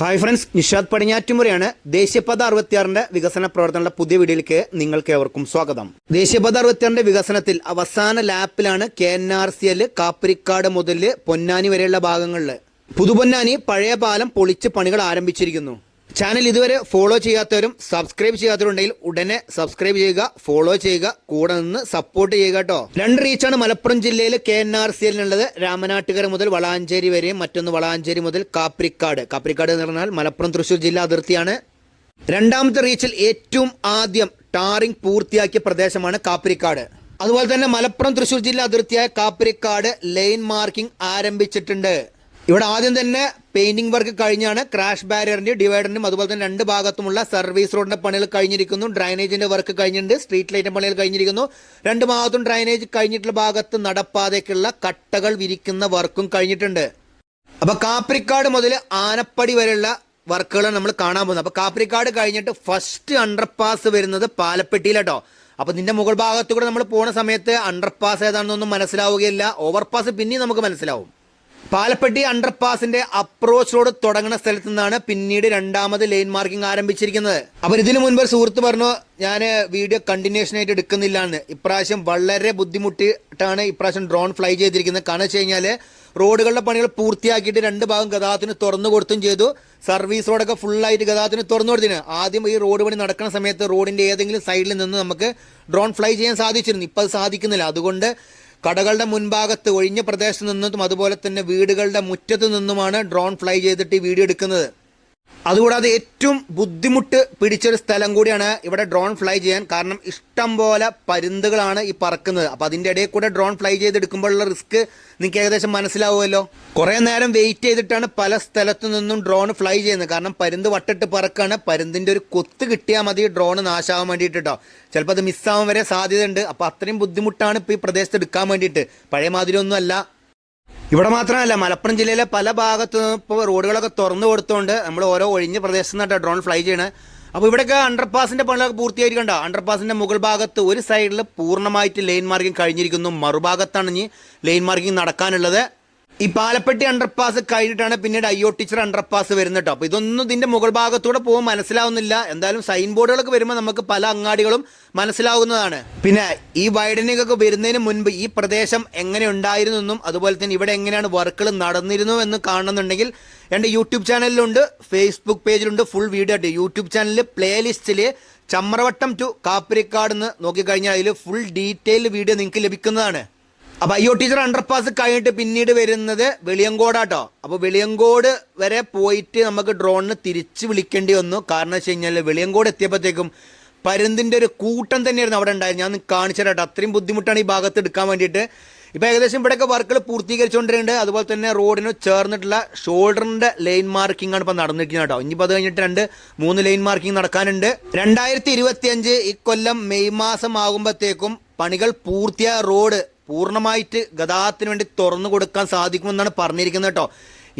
Hi friends Nishad പടിഞ്ഞാറ്റുമുറയാണ് ദേശീയപാത അറുപത്തിയാറിന്റെ വികസന പ്രവർത്തനങ്ങളുടെ പുതിയ വീഡിയോയിലേക്ക് നിങ്ങൾക്ക് ഏവർക്കും സ്വാഗതം. ദേശീയപാത അറുപത്തിയാറിന്റെ വികസനത്തിൽ അവസാന ലാപ്പിലാണ് K N R C L Kapparikkad മുതൽ പൊന്നാനി വരെയുള്ള ഭാഗങ്ങളിൽ പുതുപൊന്നാനി പഴയ പാലം പൊളിച്ച് പണികൾ ആരംഭിച്ചിരിക്കുന്നു. ചാനൽ ഇതുവരെ ഫോളോ ചെയ്യാത്തവരും സബ്സ്ക്രൈബ് ചെയ്യാത്തവരുണ്ടെങ്കിൽ ഉടനെ സബ്സ്ക്രൈബ് ചെയ്യുക ഫോളോ ചെയ്യുക കൂടെ നിന്ന് സപ്പോർട്ട് ചെയ്യുക കേട്ടോ. രണ്ട് റീച്ചാണ് മലപ്പുറം ജില്ലയിൽ കെ എൻ ആർ സി എല്ലിനുള്ളത് രാമനാട്ടുകര മുതൽ വളാഞ്ചേരി വരെയും മറ്റൊന്ന് വളാഞ്ചേരി മുതൽ കാപ്രിക്കാട്. കാപ്രിക്കാട് എന്ന് പറഞ്ഞാൽ മലപ്പുറം തൃശൂർ ജില്ലാ അതിർത്തിയാണ്. രണ്ടാമത്തെ റീച്ചിൽ ഏറ്റവും ആദ്യം ടാറിംഗ് പൂർത്തിയാക്കിയ പ്രദേശമാണ് കാപ്രിക്കാട്. അതുപോലെ തന്നെ മലപ്പുറം തൃശൂർ ജില്ലാ അതിർത്തിയായ കാപ്രിക്കാട് ലൈൻ മാർക്കിംഗ് ആരംഭിച്ചിട്ടുണ്ട്. ഇവിടെ ആദ്യം തന്നെ പെയിന്റിംഗ് വർക്ക് കഴിഞ്ഞാണ് ക്രാഷ് ബാരിയറിന്റെ ഡിവൈഡറിനും അതുപോലെ തന്നെ രണ്ട് ഭാഗത്തുമുള്ള സർവീസ് റോഡിന്റെ പണികൾ കഴിഞ്ഞിരിക്കുന്നു. ഡ്രൈനേജിന്റെ വർക്ക് കഴിഞ്ഞിട്ടുണ്ട് സ്ട്രീറ്റ് ലൈറ്റിന്റെ പണികൾ കഴിഞ്ഞിരിക്കുന്നു. രണ്ട് ഭാഗത്തും ഡ്രൈനേജ് കഴിഞ്ഞിട്ടുള്ള ഭാഗത്ത് നടപ്പാതയ്ക്കുള്ള കട്ടകൾ വിരിക്കുന്ന വർക്കും കഴിഞ്ഞിട്ടുണ്ട്. അപ്പൊ കാപ്രിക്കാട് മുതൽ ആനപ്പടി വരെയുള്ള വർക്കുകളാണ് നമ്മൾ കാണാൻ പോകുന്നത്. അപ്പൊ കാപ്രിക്കാട് കഴിഞ്ഞിട്ട് ഫസ്റ്റ് അണ്ടർപാസ് വരുന്നത് പാലപ്പെട്ടിയിലാട്ടോ. അപ്പൊ നിന്റെ മുകൾ ഭാഗത്തു കൂടെ നമ്മൾ പോണ സമയത്ത് അണ്ടർപാസ് ഏതാണെന്നൊന്നും മനസ്സിലാവുകയില്ല. ഓവർപാസ് പിന്നെയും നമുക്ക് മനസ്സിലാവും. പാലപ്പെട്ടി അണ്ടർപാസിന്റെ അപ്രോച്ച് റോഡ് തുടങ്ങുന്ന സ്ഥലത്ത് നിന്നാണ് പിന്നീട് രണ്ടാമത് ലൈൻ മാർക്കിംഗ് ആരംഭിച്ചിരിക്കുന്നത്. അപ്പൊ ഇതിനു മുൻപ് സുഹൃത്ത് പറഞ്ഞു ഞാൻ വീഡിയോ കണ്ടിന്യൂഷൻ ആയിട്ട് എടുക്കുന്നില്ല എന്ന് ഇപ്രാവശ്യം വളരെ ബുദ്ധിമുട്ടിട്ടാണ് ഇപ്രാവശ്യം ഡ്രോൺ ഫ്ലൈ ചെയ്തിരിക്കുന്നത്. കാരണം വെച്ച് കഴിഞ്ഞാൽ റോഡുകളുടെ പണികൾ പൂർത്തിയാക്കിയിട്ട് രണ്ട് ഭാഗം ഗതാഗതത്തിന് തുറന്നു കൊടുത്തും ചെയ്തു. സർവീസ് റോഡൊക്കെ ഫുള്ളായിട്ട് ഗതാഗതത്തിന് തുറന്നു കൊടുത്തിന് ആദ്യം ഈ റോഡ് പണി നടക്കുന്ന സമയത്ത് റോഡിന്റെ ഏതെങ്കിലും സൈഡിൽ നിന്ന് നമുക്ക് ഡ്രോൺ ഫ്ലൈ ചെയ്യാൻ സാധിച്ചിരുന്നു. ഇപ്പം അത് സാധിക്കുന്നില്ല. അതുകൊണ്ട് കടകളുടെ മുൻഭാഗത്ത് ഒഴിഞ്ഞ പ്രദേശത്ത് നിന്നും അതുപോലെ തന്നെ വീടുകളുടെ മുറ്റത്ത് നിന്നുമാണ് ഡ്രോൺ ഫ്ലൈ ചെയ്തിട്ട് ഈ വീഡിയോ എടുക്കുന്നത്. അതുകൂടാതെ ഏറ്റവും ബുദ്ധിമുട്ട് പിടിച്ചൊരു സ്ഥലം കൂടിയാണ് ഇവിടെ ഡ്രോൺ ഫ്ലൈ ചെയ്യാൻ. കാരണം ഇഷ്ടം പോലെ പരുന്തുകളാണ് ഈ പറക്കുന്നത്. അപ്പം അതിന്റെ ഇടയിൽ കൂടെ ഡ്രോൺ ഫ്ലൈ ചെയ്തെടുക്കുമ്പോഴുള്ള റിസ്ക് നിങ്ങൾക്ക് ഏകദേശം മനസ്സിലാവുമല്ലോ. കുറേ നേരം വെയിറ്റ് ചെയ്തിട്ടാണ് പല സ്ഥലത്തു നിന്നും ഡ്രോൺ ഫ്ലൈ ചെയ്യുന്നത്. കാരണം പരുന്ത് വട്ടിട്ട് പറക്കാണ്. പരുന്തിന്റെ ഒരു കൊത്ത് കിട്ടിയാൽ മതി ഡ്രോൺ നാശാവാൻ വേണ്ടിയിട്ട് കേട്ടോ ചിലപ്പോൾ അത് മിസ്സാവാൻ വരെ സാധ്യതയുണ്ട്. അപ്പോൾ അത്രയും ബുദ്ധിമുട്ടാണ് ഇപ്പോൾ ഈ പ്രദേശത്ത് എടുക്കാൻ വേണ്ടിയിട്ട്. പഴയ മാതിരി ഒന്നും അല്ല ഇവിടെ മാത്രമല്ല മലപ്പുറം ജില്ലയിലെ പല ഭാഗത്ത് ഇപ്പോൾ റോഡുകളൊക്കെ തുറന്നു കൊടുത്തുകൊണ്ട് നമ്മൾ ഓരോ ഒഴിഞ്ഞ പ്രദേശത്ത് നിന്നാണ് ഡ്രോൺ ഫ്ലൈ ചെയ്യണത് അപ്പോൾ ഇവിടെയൊക്കെ അണ്ടർപാസിന്റെ പണികളൊക്കെ പൂർത്തിയായിരിക്കണ്ട അണ്ടർപാസിന്റെ മുകൾ ഭാഗത്ത് ഒരു സൈഡിൽ പൂർണമായിട്ട് ലൈൻ മാർക്കിംഗ് കഴിഞ്ഞിരിക്കുന്നു. മറുഭാഗത്താണ് ഇനി ലൈൻ മാർക്കിംഗ് നടക്കാനുള്ളത്. ഈ പാലപ്പെട്ടി അണ്ടർപാസ് കഴിഞ്ഞിട്ടാണ് പിന്നീട് അയ്യോ ടീച്ചർ അണ്ടർപാസ് വരുന്നത് കേട്ടോ അപ്പോൾ ഇതൊന്നും ഇതിന്റെ മുകൾ ഭാഗത്തൂടെ പോകുമ്പോൾ മനസ്സിലാവുന്നില്ല. എന്തായാലും സൈൻ ബോർഡുകളൊക്കെ വരുമ്പോൾ നമുക്ക് പല അങ്ങാടികളും മനസ്സിലാവുന്നതാണ്. പിന്നെ ഈ വൈഡനിങ് ഒക്കെ വരുന്നതിന് മുൻപ് ഈ പ്രദേശം എങ്ങനെ ഉണ്ടായിരുന്നു എന്നും അതുപോലെ തന്നെ ഇവിടെ എങ്ങനെയാണ് വർക്കുകൾ നടന്നിരുന്നു എന്ന് കാണുന്നുണ്ടെങ്കിൽ എന്റെ യൂട്യൂബ് ചാനലിലുണ്ട് ഫേസ്ബുക്ക് പേജിലുണ്ട് ഫുൾ വീഡിയോ ഉണ്ട് യൂട്യൂബ് ചാനലിൽ പ്ലേലിസ്റ്റിൽ ചമ്രവട്ടം ടു കാപ്പരിക്കാട് എന്ന് നോക്കിക്കഴിഞ്ഞാൽ അതിൽ ഫുൾ ഡീറ്റെയിൽ വീഡിയോ നിങ്ങൾക്ക് ലഭിക്കുന്നതാണ്. അപ്പൊ അയ്യോ ടീച്ചർ അണ്ടർപാസ് കഴിഞ്ഞിട്ട് പിന്നീട് വരുന്നത് വെളിയങ്കോടാട്ടോ. അപ്പൊ വെളിയങ്കോട് വരെ പോയിട്ട് നമുക്ക് ഡ്രോണിന് തിരിച്ച് വിളിക്കേണ്ടി വന്നു. കാരണം വെച്ച് കഴിഞ്ഞാൽ വെളിയങ്കോട് എത്തിയപ്പോഴത്തേക്കും പരുന്തിന്റെ ഒരു കൂട്ടം തന്നെയായിരുന്നു അവിടെ ഉണ്ടായത്. ഞാൻ കാണിച്ചു തരാട്ടോ അത്രയും ബുദ്ധിമുട്ടാണ് ഈ ഭാഗത്ത് എടുക്കാൻ വേണ്ടിയിട്ട്. ഇപ്പൊ ഏകദേശം ഇവിടെയൊക്കെ വർക്കുകൾ പൂർത്തീകരിച്ചുകൊണ്ടിരുന്നുണ്ട് അതുപോലെ തന്നെ റോഡിന് ചേർന്നിട്ടുള്ള ഷോൾഡറിന്റെ ലൈൻ മാർക്കിംഗ് ആണ് ഇപ്പൊ നടന്നിരിക്കുന്നത് കേട്ടോ. ഇനിയിപ്പോൾ അത് കഴിഞ്ഞിട്ട് രണ്ട് മൂന്ന് ലൈൻ മാർക്കിംഗ് നടക്കാനുണ്ട്. രണ്ടായിരത്തി അഞ്ച് ഇക്കൊല്ലം മെയ് മാസം ആകുമ്പോഴത്തേക്കും പണികൾ പൂർത്തിയായ റോഡ് പൂർണമായിട്ട് ഗതാഗതത്തിന് വേണ്ടി തുറന്നു കൊടുക്കാൻ സാധിക്കുമെന്നാണ് പറഞ്ഞിരിക്കുന്നത് കേട്ടോ.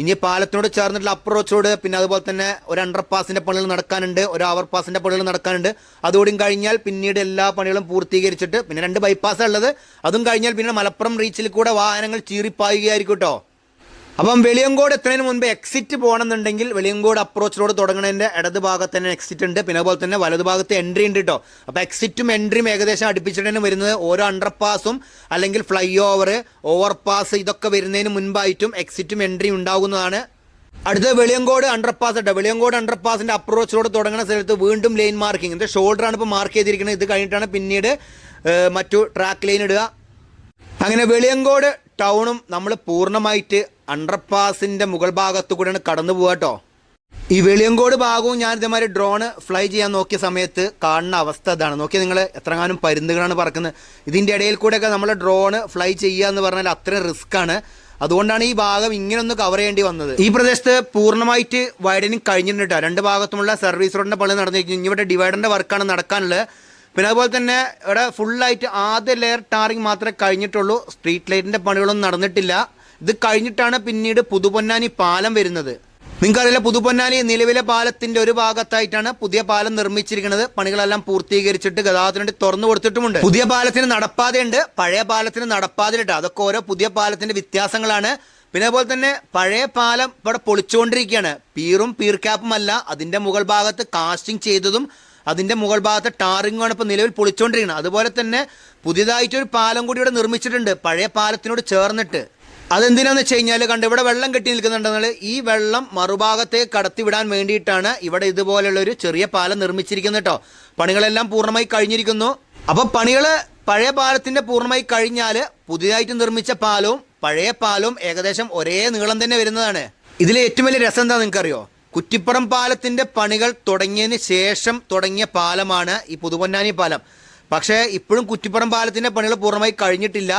ഇനി പാലത്തിനോട് ചേർന്നിട്ടുള്ള അപ്രോച്ച് റോഡ് പിന്നെ അതുപോലെ തന്നെ ഒരു അണ്ടർ പാസിന്റെ പണികൾ നടക്കാനുണ്ട് ഒരു ഓവർ പാസിന്റെ പണികൾ നടക്കാനുണ്ട്. അതുകൂടി കഴിഞ്ഞാൽ പിന്നീട് എല്ലാ പണികളും പൂർത്തീകരിച്ചിട്ട് പിന്നെ രണ്ട് ബൈപ്പാസ് ഉള്ളത്. അതും കഴിഞ്ഞാൽ പിന്നെ മലപ്പുറം റീച്ചിൽ കൂടെ വാഹനങ്ങൾ ചീറിപ്പായുകയായിരിക്കും കേട്ടോ. അപ്പം വെളിയങ്കോട് എത്തുന്നതിന് മുൻപ് എക്സിറ്റ് പോകണമെന്നുണ്ടെങ്കിൽ വെളിയങ്കോട് അപ്രോച്ച് റോഡ് തുടങ്ങുന്നതിന്റെ ഇടത് ഭാഗത്ത് തന്നെ എക്സിറ്റ് ഉണ്ട്. പിന്നെ അതുപോലെ തന്നെ വലതു ഭാഗത്ത് എൻട്രി ഉണ്ട് കേട്ടോ അപ്പോൾ എക്സിറ്റും എൻട്രിയും ഏകദേശം അടുപ്പിച്ചിട്ട് വരുന്നത്. ഓരോ അണ്ടർപാസും അല്ലെങ്കിൽ ഫ്ലൈ ഓവർ ഓവർപാസ് ഇതൊക്കെ വരുന്നതിന് മുൻപായിട്ടും എക്സിറ്റും എൻട്രിയും ഉണ്ടാകുന്നതാണ്. അടുത്ത വെളിയങ്കോട് അണ്ടർപാസ് കേട്ടോ വെളിയങ്കോട് അണ്ടർപാസിന്റെ അപ്രോച്ച് റോഡ് തുടങ്ങുന്ന സ്ഥലത്ത് വീണ്ടും ലൈൻ മാർക്കിംഗ് ഇത് ഷോൾഡറാണ് ഇപ്പോൾ മാർക്ക് ചെയ്തിരിക്കുന്നത്. ഇത് കഴിഞ്ഞിട്ടാണ് പിന്നീട് മറ്റു ട്രാക്ക് ലൈൻ ഇടുക. അങ്ങനെ വെളിയങ്കോട് ടൗണും നമ്മൾ പൂർണമായിട്ട് അണ്ടർപാസിന്റെ മുകൾ ഭാഗത്തു കൂടെയാണ് കടന്നു പോവാട്ടോ ഈ വെളിയങ്കോട് ഭാഗവും ഞാൻ ഇതേമാതിരി ഡ്രോണ് ഫ്ലൈ ചെയ്യാൻ നോക്കിയ സമയത്ത് കാണുന്ന അവസ്ഥ ഇതാണ്. നോക്കിയാൽ നിങ്ങൾ എത്രങ്ങാനും പരുന്തുകളാണ് പറക്കുന്നത്. ഇതിന്റെ ഇടയിൽ കൂടെയൊക്കെ നമ്മൾ ഡ്രോണ് ഫ്ലൈ ചെയ്യുക എന്ന് പറഞ്ഞാൽ അത്രയും റിസ്ക് ആണ്. അതുകൊണ്ടാണ് ഈ ഭാഗം ഇങ്ങനെ ഒന്ന് കവർ ചെയ്യേണ്ടി വന്നത്. ഈ പ്രദേശത്ത് പൂർണമായിട്ട് വൈഡനിങ് കഴിഞ്ഞിട്ടുണ്ട് രണ്ട് ഭാഗത്തുമുള്ള സർവീസ് റോഡിന്റെ പള്ളി നടന്നിരിക്കുന്നു. ഇവിടെ ഡിവൈഡറിന്റെ വർക്കാണ് നടക്കാനുള്ളത്. പിന്നെ അതുപോലെ തന്നെ ഇവിടെ ഫുള്ളായിട്ട് ആദ്യ ലെയർ ടാറിങ് മാത്രമേ കഴിഞ്ഞിട്ടുള്ളൂ. സ്ട്രീറ്റ് ലൈറ്റിന്റെ പണികളൊന്നും നടന്നിട്ടില്ല. ഇത് കഴിഞ്ഞിട്ടാണ് പിന്നീട് പുതുപൊന്നാനി പാലം വരുന്നത്. നിങ്ങൾക്കറിയില്ല പുതുപൊന്നാനി നിലവിലെ പാലത്തിന്റെ ഒരു ഭാഗത്തായിട്ടാണ് പുതിയ പാലം നിർമ്മിച്ചിരിക്കുന്നത്. പണികളെല്ലാം പൂർത്തീകരിച്ചിട്ട് ഗതാഗതത്തിന് വേണ്ടി തുറന്നു കൊടുത്തിട്ടുമുണ്ട്. പുതിയ പാലത്തിന് നടപ്പാതയുണ്ട്. പഴയ പാലത്തിന് നടപ്പാതയുണ്ട് അതൊക്കെ ഓരോ പുതിയ പാലത്തിന്റെ വ്യത്യാസങ്ങളാണ്. പിന്നെ അതുപോലെ തന്നെ പഴയ പാലം ഇവിടെ പൊളിച്ചുകൊണ്ടിരിക്കുകയാണ്. പീറും പീർ ക്യാപ്പും അല്ല അതിന്റെ മുകൾ ഭാഗത്ത് കാസ്റ്റിംഗ് ചെയ്തതും അതിന്റെ മുകൾ ഭാഗത്ത് ടാറിങ്ങുമാണ് ഇപ്പോൾ നിലവിൽ പൊളിച്ചുകൊണ്ടിരിക്കുന്നത്. അതുപോലെ തന്നെ പുതിയതായിട്ടൊരു പാലം കൂടി ഇവിടെ നിർമ്മിച്ചിട്ടുണ്ട്. പഴയ പാലത്തിനോട് ചേർന്നിട്ട്. അതെന്തിനാന്ന് വെച്ച് കഴിഞ്ഞാൽ കണ്ട് ഇവിടെ വെള്ളം കെട്ടി നിൽക്കുന്നുണ്ടെന്നാൽ ഈ വെള്ളം മറുഭാഗത്തേക്ക് കടത്തിവിടാൻ വേണ്ടിയിട്ടാണ് ഇവിടെ ഇതുപോലുള്ള ഒരു ചെറിയ പാലം നിർമ്മിച്ചിരിക്കുന്നത് കേട്ടോ പണികളെല്ലാം പൂർണമായി കഴിഞ്ഞിരിക്കുന്നു. അപ്പോൾ പണികൾ പഴയ പാലത്തിന്റെ പൂർണമായി കഴിഞ്ഞാൽ പുതിയതായിട്ട് നിർമ്മിച്ച പാലവും പഴയ പാലവും ഏകദേശം ഒരേ നീളം തന്നെ വരുന്നതാണ്. ഇതിലെ ഏറ്റവും വലിയ രസം എന്താ നിങ്ങൾക്കറിയോ? കുറ്റിപ്പുറം പാലത്തിന്റെ പണികൾ തുടങ്ങിയതിന് ശേഷം തുടങ്ങിയ പാലമാണ് ഈ പുതുപൊന്നാനി പാലം. പക്ഷേ ഇപ്പോഴും കുറ്റിപ്പുറം പാലത്തിന്റെ പണികൾ പൂർണമായി കഴിഞ്ഞിട്ടില്ല.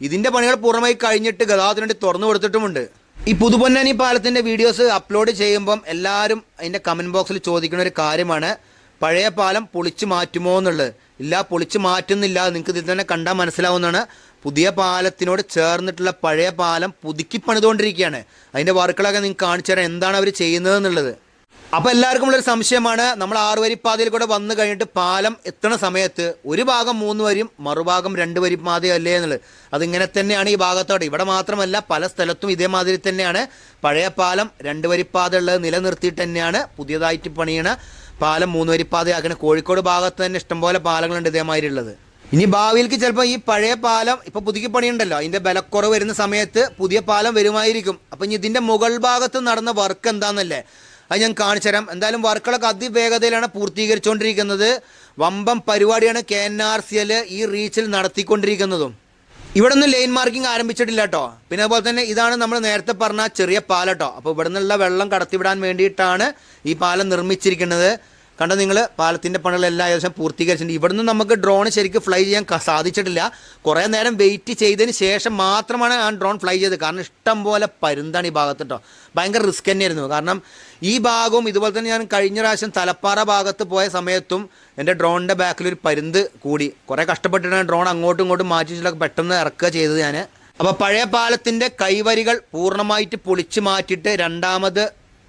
ഇതിന്റെ പണികൾ പൂർണമായി കഴിഞ്ഞിട്ട് ഗതാഗതത്തിന് തുറന്നു കൊടുത്തിട്ടുമുണ്ട്. ഈ പുതുപൊന്നാനി പാലത്തിന്റെ വീഡിയോസ് അപ്ലോഡ് ചെയ്യുമ്പം എല്ലാവരും അതിന്റെ കമന്റ് ബോക്സിൽ ചോദിക്കുന്ന ഒരു കാര്യമാണ്. പഴയ പാലം പൊളിച്ചു മാറ്റുമോ എന്നുള്ളത്. ഇല്ല പൊളിച്ചു മാറ്റുന്നില്ല. നിങ്ങൾക്ക് ഇതിൽ തന്നെ കണ്ടാൽ മനസ്സിലാവുന്നതാണ്. പുതിയ പാലത്തിനോട് ചേർന്നിട്ടുള്ള പഴയ പാലം പുതുക്കി പണിതുകൊണ്ടിരിക്കുകയാണ്. അതിന്റെ വർക്കുകളൊക്കെ നിങ്ങൾക്ക് കാണിച്ചു തരാൻ എന്താണ് അവർ ചെയ്യുന്നത് എന്നുള്ളത്. അപ്പൊ എല്ലാവർക്കും ഉള്ളൊരു സംശയമാണ്. നമ്മൾ ആറുവരിപ്പാതയിൽ കൂടെ വന്നു കഴിഞ്ഞിട്ട് പാലം എത്തണ സമയത്ത് ഒരു ഭാഗം മൂന്ന് വരിയും മറുഭാഗം രണ്ട് വരി പാതയല്ലേ എന്നുള്ളത്. അതിങ്ങനെ തന്നെയാണ് ഈ ഭാഗത്തോടെ ഇവിടെ മാത്രമല്ല പല സ്ഥലത്തും ഇതേമാതിരി തന്നെയാണ്. പഴയ പാലം രണ്ട് വരിപ്പാത ഉള്ളത് നിലനിർത്തിയിട്ട് തന്നെയാണ്. പുതിയതായിട്ട് പണിയണ പാലം മൂന്ന് വരിപ്പാതയാക്കണ കോഴിക്കോട് ഭാഗത്ത് തന്നെ ഇഷ്ടംപോലെ പാലങ്ങളുണ്ട് ഇതേമാതിരി ഉള്ളത്. ഇനി ഭാവിയിലേക്ക് ചിലപ്പോൾ ഈ പഴയ പാലം ഇപ്പൊ പുതുക്കി പണിയുണ്ടല്ലോ അതിന്റെ ബലക്കുറവ് വരുന്ന സമയത്ത് പുതിയ പാലം വരുമായിരിക്കും. അപ്പൊ ഇനി ഇതിന്റെ മുകൾ ഭാഗത്ത് നടന്ന വർക്ക് എന്താണെന്നല്ലേ അത് ഞാൻ കാണിച്ചു തരാം. എന്തായാലും വർക്കുകളൊക്കെ അതിവേഗതയിലാണ് പൂർത്തീകരിച്ചുകൊണ്ടിരിക്കുന്നത് വമ്പം പരിപാടിയാണ് K N R C L ഈ റീച്ചിൽ നടത്തിക്കൊണ്ടിരിക്കുന്നതും. ഇവിടെ നിന്ന് ലൈൻ മാർക്കിംഗ് ആരംഭിച്ചിട്ടില്ല കേട്ടോ പിന്നെ അതുപോലെ തന്നെ ഇതാണ് നമ്മൾ നേരത്തെ പറഞ്ഞ ചെറിയ പാലം കേട്ടോ അപ്പോൾ ഇവിടെ നിന്നുള്ള വെള്ളം കടത്തിവിടാൻ വേണ്ടിയിട്ടാണ് ഈ പാലം നിർമ്മിച്ചിരിക്കുന്നത്. കണ്ട നിങ്ങൾ പാലത്തിന്റെ പണികളെല്ലാം ഏകദേശം പൂർത്തീകരിച്ചിട്ടുണ്ട്. ഇവിടുന്ന് നമുക്ക് ഡ്രോൺ ശരിക്കും ഫ്ലൈ ചെയ്യാൻ സാധിച്ചിട്ടില്ല. കുറേ നേരം വെയിറ്റ് ചെയ്തതിന് ശേഷം മാത്രമാണ് ആ ഡ്രോൺ ഫ്ലൈ ചെയ്തത്. കാരണം ഇഷ്ടം പോലെ പരുന്താണ് ഈ ഭാഗത്ത് കേട്ടോ ഭയങ്കര റിസ്ക് തന്നെയായിരുന്നു. കാരണം ഈ ഭാഗവും ഇതുപോലെ തന്നെ ഞാൻ കഴിഞ്ഞ പ്രാവശ്യം തലപ്പാറ ഭാഗത്ത് പോയ സമയത്തും എന്റെ ഡ്രോണിന്റെ ബാക്കിൽ ഒരു പരുന്ത് കൂടി. കുറേ കഷ്ടപ്പെട്ടിട്ടാണ് ഡ്രോൺ അങ്ങോട്ടും ഇങ്ങോട്ടും മാറ്റി വെച്ചിട്ടൊക്കെ പെട്ടെന്ന് ഇറക്കുക ചെയ്തത് ഞാൻ. അപ്പോൾ പഴയ പാലത്തിന്റെ കൈവരികൾ പൂർണമായിട്ട് പൊളിച്ച് മാറ്റിയിട്ട് രണ്ടാമത്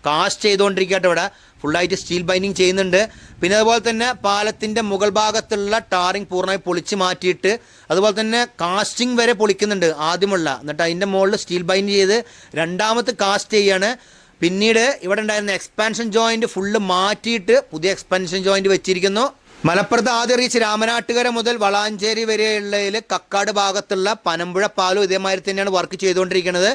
കാസ്റ്റ് ചെയ്തുകൊണ്ടിരിക്കട്ടെ ഇവിടെ. ഫുള്ളായിട്ട് സ്റ്റീൽ ബൈൻഡിങ് ചെയ്യുന്നുണ്ട്. പിന്നെ അതുപോലെ തന്നെ പാലത്തിന്റെ മുകൾ ഭാഗത്തുള്ള ടാറിങ് പൂർണമായി പൊളിച്ച് മാറ്റിയിട്ട് അതുപോലെ തന്നെ കാസ്റ്റിംഗ് വരെ പൊളിക്കുന്നുണ്ട് ആദ്യമുള്ള. എന്നിട്ട് അതിന്റെ മുകളിൽ സ്റ്റീൽ ബൈൻഡ് ചെയ്ത് രണ്ടാമത്തെ കാസ്റ്റ് ചെയ്യാണ്. പിന്നീട് ഇവിടെ ഉണ്ടായിരുന്ന എക്സ്പാൻഷൻ ജോയിന്റ് ഫുള്ള് മാറ്റിയിട്ട് പുതിയ എക്സ്പാൻഷൻ ജോയിന്റ് വെച്ചിരിക്കുന്നു. മലപ്പുറത്ത് ആദ്യ റീച്ച് രാമനാട്ടുകര മുതൽ വളാഞ്ചേരി വരെയുള്ളതിൽ കക്കാട് ഭാഗത്തുള്ള പനമ്പുഴ പാലും ഇതേമാതിരി തന്നെയാണ് വർക്ക് ചെയ്തുകൊണ്ടിരിക്കുന്നത്.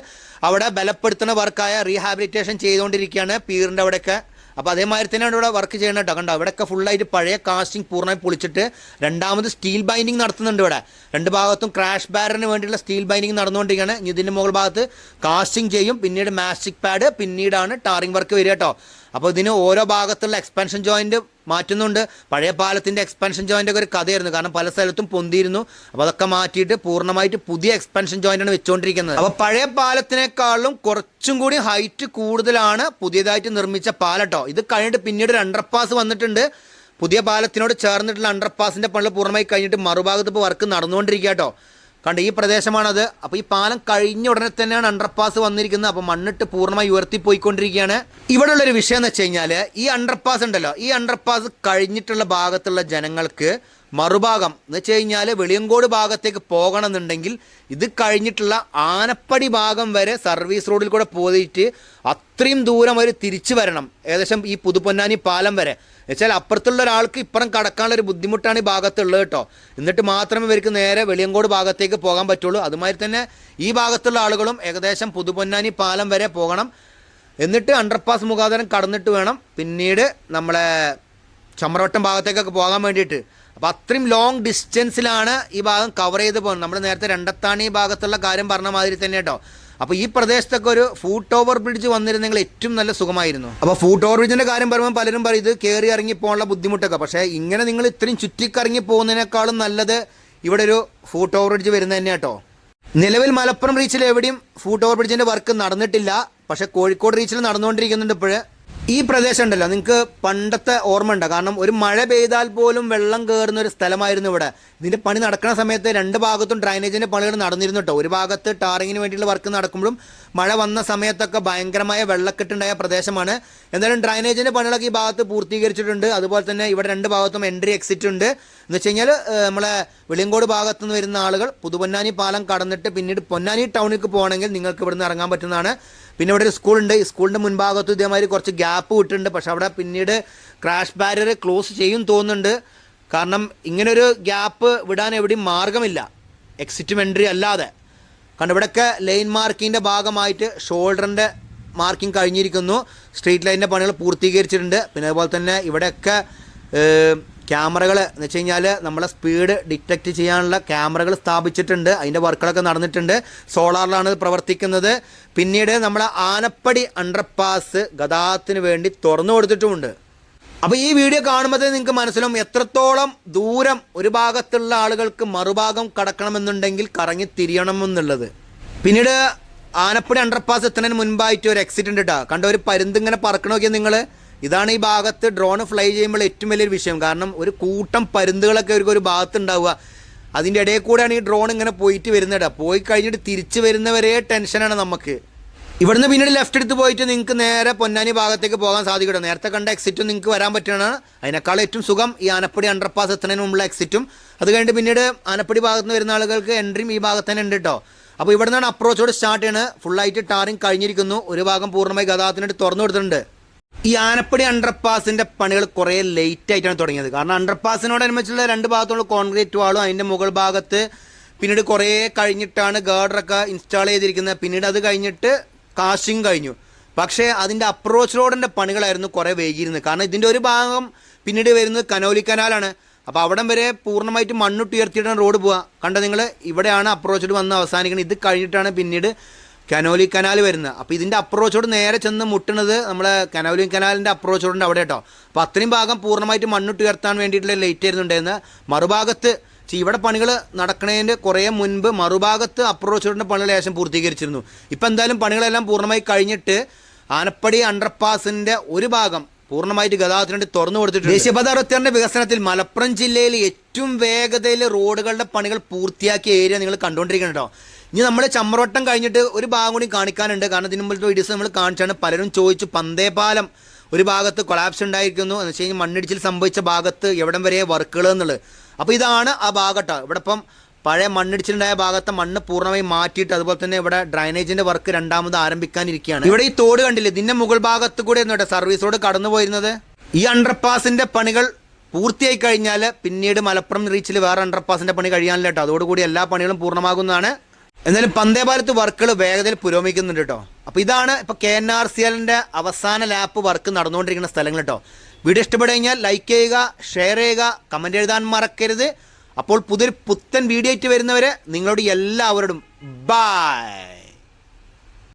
അവിടെ ബലപ്പെടുത്തുന്ന വർക്കായ റീഹാബിലിറ്റേഷൻ ചെയ്തുകൊണ്ടിരിക്കുകയാണ് പീറിന്റെ അവിടെയൊക്കെ. അപ്പോൾ അതേമാതിരി തന്നെയാണ് ഇവിടെ വർക്ക് ചെയ്യണം കേട്ടോ. കണ്ടോ ഇവിടെയൊക്കെ ഫുള്ളായിട്ട് പഴയ കാസ്റ്റിംഗ് പൂർണമായി പൊളിച്ചിട്ട് രണ്ടാമത് സ്റ്റീൽ ബൈൻഡിങ് നടത്തുന്നുണ്ട് ഇവിടെ. രണ്ട് ഭാഗത്തും ക്രാഷ് ബാരറിന് വേണ്ടിയുള്ള സ്റ്റീൽ ബൈൻഡിങ് നടന്നുകൊണ്ടിരിക്കുകയാണ്. ഇതിന്റെ മുകൾ ഭാഗത്ത് കാസ്റ്റിംഗ് ചെയ്യും. പിന്നീട് മാസ്റ്റിക് പാഡ് പിന്നീടാണ് ടാറിംഗ് വർക്ക് വരിക കേട്ടോ. അപ്പോൾ ഇതിന് ഓരോ ഭാഗത്തുള്ള എക്സ്പാൻഷൻ ജോയിന്റ് മാറ്റുന്നുണ്ട്. പഴയ പാലത്തിന്റെ എക്സ്പാൻഷൻ ജോയിന്റ് ഒക്കെ ഒരു കഥയായിരുന്നു. കാരണം പല സ്ഥലത്തും പൊന്തിയിരുന്നു. അപ്പോൾ അതൊക്കെ മാറ്റിയിട്ട് പൂർണമായിട്ട് പുതിയ എക്സ്പാൻഷൻ ജോയിന്റാണ് വെച്ചുകൊണ്ടിരിക്കുന്നത് അപ്പോൾ പഴയ പാലത്തിനേക്കാളും കുറച്ചും കൂടി ഹൈറ്റ് കൂടുതലാണ് പുതിയതായിട്ട് നിർമ്മിച്ച പാലട്ടോ ഇത് കഴിഞ്ഞിട്ട് പിന്നീട് ഒരു അണ്ടർപാസ് വന്നിട്ടുണ്ട്. പുതിയ പാലത്തിനോട് ചേർന്നിട്ടുള്ള അണ്ടർപാസിന്റെ പണികൾ പൂർണമായി കഴിഞ്ഞിട്ട് മറുഭാഗത്ത് ഇപ്പോൾ വർക്ക് നടന്നുകൊണ്ടിരിക്കുക കേട്ടോ. കണ്ട് ഈ പ്രദേശമാണത്. അപ്പോൾ ഈ പാലം കഴിഞ്ഞ ഉടനെ തന്നെയാണ് അണ്ടർപാസ് വന്നിരിക്കുന്നത്. അപ്പോൾ മണ്ണിട്ട് പൂർണമായി ഉയർത്തി ഇവിടെ ഉള്ളൊരു വിഷയം എന്ന് വെച്ച് കഴിഞ്ഞാൽ ഈ അണ്ടർപാസ് ഉണ്ടല്ലോ. ഈ അണ്ടർപാസ് കഴിഞ്ഞിട്ടുള്ള ഭാഗത്തുള്ള ജനങ്ങൾക്ക് മറുഭാഗം. എന്ന് വെച്ച് കഴിഞ്ഞാൽ വെളിയങ്കോട് ഭാഗത്തേക്ക് പോകണമെന്നുണ്ടെങ്കിൽ ഇത് കഴിഞ്ഞിട്ടുള്ള ആനപ്പടി ഭാഗം വരെ സർവീസ് റോഡിൽ കൂടെ പോയിട്ട് അത്രയും ദൂരം അവർ തിരിച്ചു വരണം. ഏകദേശം ഈ പുതുപൊന്നാനി പാലം വരെ. എന്നുവെച്ചാൽ അപ്പുറത്തുള്ള ഒരാൾക്ക് ഇപ്പുറം കടക്കാനുള്ള ഒരു ബുദ്ധിമുട്ടാണ് ഈ ഭാഗത്തുള്ളത് കേട്ടോ. എന്നിട്ട് മാത്രമേ ഇവർക്ക് നേരെ വെളിയങ്കോട് ഭാഗത്തേക്ക് പോകാൻ പറ്റുള്ളൂ. അതുമാതിരി തന്നെ ഈ ഭാഗത്തുള്ള ആളുകളും ഏകദേശം പുതുപൊന്നാനി പാലം വരെ പോകണം. എന്നിട്ട് അണ്ടർപാസ് മുഖാന്തരം കടന്നിട്ട് വേണം. പിന്നീട് നമ്മളെ ചമ്രവട്ടം ഭാഗത്തേക്കൊക്കെ പോകാൻ വേണ്ടിയിട്ട്. അപ്പോൾ അത്രയും ലോങ് ഡിസ്റ്റൻസിലാണ് ഈ ഭാഗം കവർ ചെയ്ത് പോകുന്നത്. നമ്മൾ നേരത്തെ രണ്ടത്താണി ഭാഗത്തുള്ള കാര്യം പറഞ്ഞ മാതിരി തന്നെ കേട്ടോ. അപ്പോൾ ഈ പ്രദേശത്തൊക്കെ ഒരു ഫൂട്ട് ഓവർ ബ്രിഡ്ജ് വന്നിരുന്നെങ്കിൽ ഏറ്റവും നല്ല സുഖമായിരുന്നു. അപ്പോൾ ഫൂട്ട് ഓവർ ബ്രിഡ്ജിന്റെ കാര്യം പറയുമ്പോൾ പലരും പറയും ഇത് കയറി ഇറങ്ങി പോകാനുള്ള ബുദ്ധിമുട്ടൊക്കെ. പക്ഷേ ഇങ്ങനെ നിങ്ങൾ ഇത്രയും ചുറ്റിക്കറങ്ങി പോകുന്നതിനേക്കാളും നല്ലത് ഇവിടെ ഒരു ഫൂട്ട് ഓവർ ബ്രിഡ്ജ് വരുന്നത് തന്നെ കേട്ടോ. നിലവിൽ മലപ്പുറം റീച്ചിൽ എവിടെയും ഫൂട്ട് ഓവർ ബ്രിഡ്ജിന്റെ വർക്ക് നടന്നിട്ടില്ല. പക്ഷേ കോഴിക്കോട് റീച്ചിൽ നടന്നുകൊണ്ടിരിക്കുന്നുണ്ട് ഇപ്പോഴ്. ഈ പ്രദേശം ഉണ്ടല്ലോ. നിങ്ങൾക്ക് പണ്ടത്തെ ഓർമ്മ ഉണ്ട്? കാരണം ഒരു മഴ പെയ്താൽ പോലും വെള്ളം കയറുന്ന ഒരു സ്ഥലമായിരുന്നു ഇവിടെ. ഇതിന്റെ പണി നടക്കുന്ന സമയത്ത് രണ്ട് ഭാഗത്തും ഡ്രൈനേജിന്റെ പണികൾ നടന്നിരുന്നു കേട്ടോ ഒരു ഭാഗത്ത് ടാറിങ്ങിന് വേണ്ടിയുള്ള വർക്ക് നടക്കുമ്പോഴും മഴ വന്ന സമയത്തൊക്കെ ഭയങ്കരമായ വെള്ളക്കെട്ടുണ്ടായ പ്രദേശമാണ്. എന്തായാലും ഡ്രൈനേജിന്റെ പണികളൊക്കെ ഈ ഭാഗത്ത് പൂർത്തീകരിച്ചിട്ടുണ്ട്. അതുപോലെ തന്നെ ഇവിടെ രണ്ട് ഭാഗത്തും എൻട്രി എക്സിറ്റ് ഉണ്ട്. എന്ന് വെച്ച് കഴിഞ്ഞാൽ നമ്മളെ വെളിയങ്കോട് ഭാഗത്തു നിന്ന് വരുന്ന ആളുകൾ പുതുപൊന്നാനി പാലം കടന്നിട്ട് പിന്നീട് പൊന്നാനി ടൗണിലേക്ക് പോകണമെങ്കിൽ നിങ്ങൾക്ക് ഇവിടുന്ന് ഇറങ്ങാൻ പറ്റുന്നതാണ്. പിന്നെ ഇവിടെ ഒരു സ്കൂളുണ്ട്. ഈ സ്കൂളിന്റെ മുൻഭാഗത്ത് ഇതേമാതിരി കുറച്ച് ഗ്യാപ്പ് വിട്ടിട്ടുണ്ട്. പക്ഷെ അവിടെ പിന്നീട് ക്രാഷ് ബാരിയർ ക്ലോസ് ചെയ്യും തോന്നുന്നുണ്ട്. കാരണം ഇങ്ങനൊരു ഗ്യാപ്പ് വിടാൻ എവിടെയും മാർഗമില്ല. എക്സിറ്റും എൻട്രി അല്ലാതെ. കാരണം ഇവിടെയൊക്കെ ലൈൻ മാർക്കിങ്ങിന്റെ ഭാഗമായിട്ട് ഷോൾഡറിന്റെ മാർക്കിംഗ് കഴിഞ്ഞിരിക്കുന്നു. സ്ട്രീറ്റ് ലൈനിന്റെ പണികൾ പൂർത്തീകരിച്ചിട്ടുണ്ട്. പിന്നെ അതുപോലെ തന്നെ ഇവിടെയൊക്കെ ക്യാമറകൾ എന്ന് വെച്ച് കഴിഞ്ഞാൽ നമ്മളെ സ്പീഡ് ഡിറ്റക്റ്റ് ചെയ്യാനുള്ള ക്യാമറകൾ സ്ഥാപിച്ചിട്ടുണ്ട്. അതിന്റെ വർക്കുകളൊക്കെ നടന്നിട്ടുണ്ട്. സോളാറിലാണ് പ്രവർത്തിക്കുന്നത്. പിന്നീട് നമ്മളെ ആനപ്പടി അണ്ടർപാസ് ഗതാഗതത്തിന് വേണ്ടി തുറന്നു കൊടുത്തിട്ടുമുണ്ട്. അപ്പോൾ ഈ വീഡിയോ കാണുമ്പോൾ നിങ്ങൾക്ക് മനസ്സിലാവും എത്രത്തോളം ദൂരം ഒരു ഭാഗത്തുള്ള ആളുകൾക്ക് മറുഭാഗം കടക്കണമെന്നുണ്ടെങ്കിൽ കറങ്ങി തിരിയണമെന്നുള്ളത്. പിന്നീട് ആനപ്പടി അണ്ടർപാസ് എത്തുന്നതിന് മുൻപായിട്ട് ഒരു ഉണ്ട് കേട്ടോ കണ്ട ഒരു പരുന്ത് ഇങ്ങനെ പറക്കണ നിങ്ങൾ ഇതാണ് ഈ ഭാഗത്ത് ഡ്രോൺ ഫ്ലൈ ചെയ്യുമ്പോൾ ഏറ്റവും വലിയൊരു വിഷയം. കാരണം ഒരു കൂട്ടം പരുന്തുകളൊക്കെ ഒരു ഒരു ഭാഗത്ത് ഉണ്ടാവുക. അതിന്റെ ഇടയിൽ കൂടെയാണ് ഈ ഡ്രോൺ ഇങ്ങനെ പോയിട്ട് വരുന്നത് പോയി കഴിഞ്ഞിട്ട് തിരിച്ച് വരുന്നവരെ ടെൻഷനാണ് നമുക്ക്. ഇവിടുന്ന് പിന്നീട് ലെഫ്റ്റ് എടുത്ത് പോയിട്ട് നിങ്ങൾക്ക് നേരെ പൊന്നാനി ഭാഗത്തേക്ക് പോകാൻ സാധിക്കട്ടെ നേരത്തെ കണ്ട എക്സിറ്റും നിങ്ങൾക്ക് വരാൻ പറ്റണം അതിനേക്കാൾ ഏറ്റവും സുഖം ഈ ആനപ്പടി അണ്ടർപാസ് എത്തുന്നതിന് മുമ്പുള്ള എക്സിറ്റും അത് കഴിഞ്ഞിട്ട് പിന്നീട് ആനപ്പടി ഭാഗത്ത് നിന്ന് വരുന്ന ആളുകൾക്ക് എൻട്രിയും ഈ ഭാഗത്ത് തന്നെ ഉണ്ട് കേട്ടോ. അപ്പോൾ ഇവിടെ നിന്നാണ് അപ്രോച്ചോട് സ്റ്റാർട്ട് ചെയ്യുന്നത് ഫുള്ളായിട്ട് ടാറിങ് കഴിഞ്ഞിരിക്കുന്നു. ഒരു ഭാഗം പൂർണമായി ഗതാഗതത്തിനായിട്ട് തുറന്നു കൊടുത്തിട്ടുണ്ട്. ഈ ആനപ്പടി അണ്ടർപാസിന്റെ പണികൾ കുറേ ലേറ്റ് ആയിട്ടാണ് തുടങ്ങിയത്. കാരണം അണ്ടർപാസിനോടനുബന്ധിച്ചുള്ള രണ്ട് ഭാഗത്തുള്ള കോൺക്രീറ്റ് വാളും അതിന്റെ മുകൾ ഭാഗത്ത് പിന്നീട് കുറേ കഴിഞ്ഞിട്ടാണ് ഗാർഡറൊക്കെ ഇൻസ്റ്റാൾ ചെയ്തിരിക്കുന്നത്. പിന്നീട് അത് കഴിഞ്ഞിട്ട് കാശിങ് കഴിഞ്ഞു. പക്ഷേ അതിന്റെ അപ്രോച്ച് റോഡിന്റെ പണികളായിരുന്നു കുറേ വൈകിയിരുന്നത്. കാരണം ഇതിന്റെ ഒരു ഭാഗം പിന്നീട് വരുന്നത് കനോലി കനാലാണ് അപ്പോൾ അവിടം വരെ പൂർണമായിട്ട് മണ്ണിട്ട് ഉയർത്തിയിട്ടാണ് റോഡ് പോവുക. കണ്ട നിങ്ങൾ ഇവിടെയാണ് അപ്രോച്ച് വന്ന് അവസാനിക്കുന്നത്. ഇത് കഴിഞ്ഞിട്ടാണ് പിന്നീട് കനോലി കനാൽ വരുന്നത്. അപ്പോൾ ഇതിന്റെ അപ്രോച്ചോട് നേരെ ചെന്ന് മുട്ടണത് നമ്മളെ കനോലി കനാലിന്റെ അപ്രോച്ചോടുണ്ട് അവിടെ കേട്ടോ. അപ്പോൾ അത്രയും ഭാഗം പൂർണമായിട്ട് മണ്ണിട്ട് ഉയർത്താൻ വേണ്ടിയിട്ടുള്ള ലേറ്റ് ആയിരുന്നുണ്ടായിരുന്നത് മറുഭാഗത്ത് ഇവിടെ പണികൾ നടക്കുന്നതിന്റെ കുറേ മുൻപ് മറുഭാഗത്ത് അപ്രോച്ച് റോഡിന്റെ പണികൾ ഏകദേശം പൂർത്തീകരിച്ചിരുന്നു. ഇപ്പം എന്തായാലും പണികളെല്ലാം പൂർണമായി കഴിഞ്ഞിട്ട് ആനപ്പടി അണ്ടർപാസിന്റെ ഒരു ഭാഗം പൂർണമായിട്ട് ഗതാഗതത്തിന് വേണ്ടി തുറന്നു കൊടുത്തിട്ടുണ്ട്. ദേശീയപാത അറുപത്തിയാറിന്റെ വികസനത്തിൽ മലപ്പുറം ജില്ലയിൽ ഏറ്റവും വേഗതയിൽ റോഡുകളുടെ പണികൾ പൂർത്തിയാക്കിയ ഏരിയ നിങ്ങൾ കണ്ടുകൊണ്ടിരിക്കണം കേട്ടോ ഇനി നമ്മൾ ചമ്മറോട്ടം കഴിഞ്ഞിട്ട് ഒരു ഭാഗം കൂടി കാണിക്കാനുണ്ട്. കാരണം ഇതിന് മുമ്പത്തെ വീഡിയോസ് നമ്മൾ കാണിച്ചാണ് പലരും ചോദിച്ചു പന്തേപാലം ഒരു ഭാഗത്ത് കൊളാപ്സ് ഉണ്ടായിരിക്കുന്നു. എന്ന് വെച്ച് കഴിഞ്ഞാൽ മണ്ണിടിച്ചിൽ സംഭവിച്ച ഭാഗത്ത് എവിടം വരെ വർക്കുകൾ എന്നുള്ളത്. അപ്പോൾ ഇതാണ് ആ ഭാഗട്ടോ ഇവിടെ ഇപ്പം പഴയ മണ്ണിടിച്ചിലുണ്ടായ ഭാഗത്തെ മണ്ണ് പൂർണമായി മാറ്റിയിട്ട് അതുപോലെ തന്നെ ഇവിടെ ഡ്രൈനേജിന്റെ വർക്ക് രണ്ടാമത് ആരംഭിക്കാനിരിക്കുകയാണ്. ഇവിടെ ഈ തോട് കണ്ടില്ലേ? ഇതിന്റെ മുകൾ ഭാഗത്ത് കൂടെ കേട്ടോ സർവീസ് റോഡ് കടന്നു പോയിരുന്നത്. ഈ അണ്ടർപാസിന്റെ പണികൾ പൂർത്തിയായി കഴിഞ്ഞാൽ പിന്നീട് മലപ്പുറം റീച്ചിൽ വേറെ അണ്ടർപാസിന്റെ പണി കഴിയാനില്ല കേട്ടോ. അതോടുകൂടി എല്ലാ പണികളും പൂർണമാകുന്നതാണ്. എന്നാലും പന്തേ ഭാരത് വർക്കുകൾ വേഗത്തിൽ പുരോഗമിക്കുന്നുണ്ട് കേട്ടോ. അപ്പോൾ ഇതാണ് ഇപ്പോൾ കെ എൻ ആർ സി എല്ലിന്റെ അവസാന ലാപ്പ് വർക്ക് നടന്നുകൊണ്ടിരിക്കുന്ന സ്ഥലങ്ങൾ കേട്ടോ. വീഡിയോ ഇഷ്ടപ്പെട്ടു ലൈക്ക് ചെയ്യുക ഷെയർ ചെയ്യുക കമന്റ് എഴുതാൻ മറക്കരുത്. അപ്പോൾ പുതിയൊരു പുത്തൻ വീഡിയോ ആയിട്ട് വരുന്നവരെ നിങ്ങളോട് എല്ലാവരോടും ബായ്